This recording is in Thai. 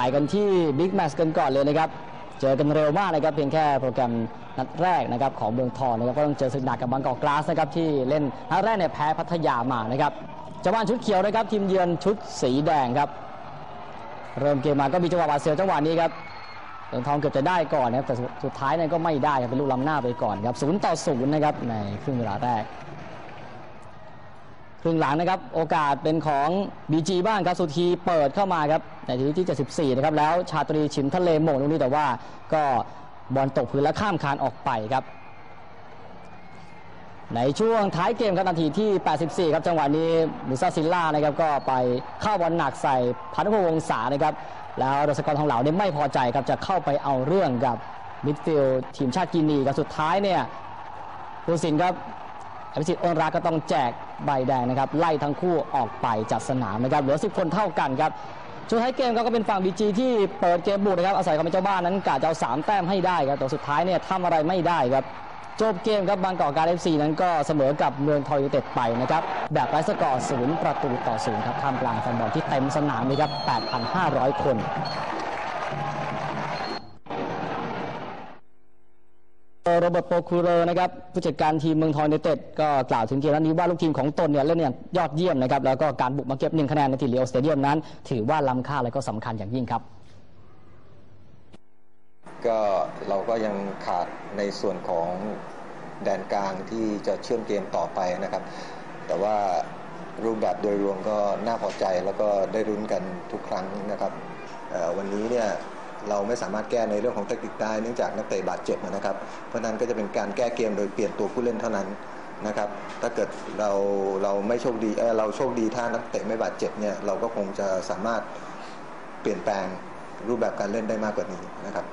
ไปกันที่บิ๊กแมตช์กันก่อนเลยนะครับ เจอกันเร็วมากนะครับเพียงแค่โปรแกรมนัดแรกนะครับของเมืองทองนะครับก็ต้องเจอศึกหนักกับบางกอกกลาสนะครับที่เล่นนัดแรกเนี่ยแพ้พัทยามานะครับจ้าบ้านชุดเขียวนะครับทีมเยือนชุดสีแดงครับ เริ่มเกมมาก็มีจังหวะบาดเสียวจังหวะนี้ครับเมืองทองเกือบจะได้ก่อนนะครับแต่สุดท้ายเนี่ยก็ไม่ได้ครับเป็นลูกล้ำหน้าไปก่อนครับศูนย์ต่อศูนย์นะครับในครึ่งเวลาแรก รึ่งหลังนะครับ โอกาสเป็นของ BG บ้างครับสุธีเปิดเข้ามาครับในทีที่ 74 นะครับ แล้วชาตรีชิมทะเลหม่งตรงนี้แต่ว่าก็บอลตกพื้นแล้วข้ามคานออกไปครับ ในช่วงท้ายเกมครับนาทีที่ 84 ครับจังหวะนี้มูซาซิลล่านะครับก็ไปเข้าบอลหนักใส่พันธุ์พงศ์วงศานะครับ แล้วดสกรทองเหลาเนี่ยไม่พอใจครับจะเข้าไปเอาเรื่องกับมิดฟิลด์ทีมชาติกินีครับสุดท้ายเนี่ยผู้สินครับอภิสิทธิ์อ้นรักก็ต้องแจก ใบแดงนะครับไล่ทั้งคู่ออกไปจากสนามนะครับเหลือ 10 คนเท่ากันครับช่วงท้ายเกมก็เป็นฝั่งบีจีที่เปิดเกมบุกนะครับอาศัยความเป็นเจ้าบ้านนั้นกะจะเอา3แต้มให้ได้ครับแต่สุดท้ายเนี่ยทำอะไรไม่ได้ครับจบเกมครับบางกอกการเอฟซีนั้นก็เสมอกับเมืองทอยูเต็ดไปนะครับแบบไร้สกอร์ศูนย์ประตูต่อศูนย์ครับท่ามกลางแฟนบอลที่เต็มสนามเลยครับ 8,500 คน โรเบิร์ตโปคูเรอร์นะครับผู้จัดการทีมเมืองทองยูไนเต็ดก็กล่าวถึงเกมนัดนี้ว่าลูกทีมของตนเนี่ยเล่นอย่างยอดเยี่ยมนะครับแล้วก็การบุกมาเก็บหนึ่งคะแนนในทีเลียวสเตเดียมนั้น ถือว่าล้ำค่าและก็สำคัญอย่างยิ่งครับ ก็เราก็ยังขาดในส่วนของแดนกลางที่จะเชื่อมเกมต่อไปนะครับ แต่ว่ารูปแบบโดยรวมก็น่าพอใจแล้วก็ได้รุ้นกันทุกครั้งนะครับวันนี้เนี่ย เราไม่สามารถแก้ในเรื่องของแทคนิคได้เนื่องจากนักเตะบาดเจ็บนะครับ เพราะนั้นก็จะเป็นการแก้เกมโดยเปลี่ยนตัวผู้เล่นเท่านั้นนะครับ ถ้าเกิดเราเราไม่โชคดีเออเราโชคดีถ้านักเตะไม่บาดเจ็บเนี่ยเราก็คงจะสามารถเปลี่ยนแปลงรูปแบบการเล่นได้มากกว่านี้นะครับ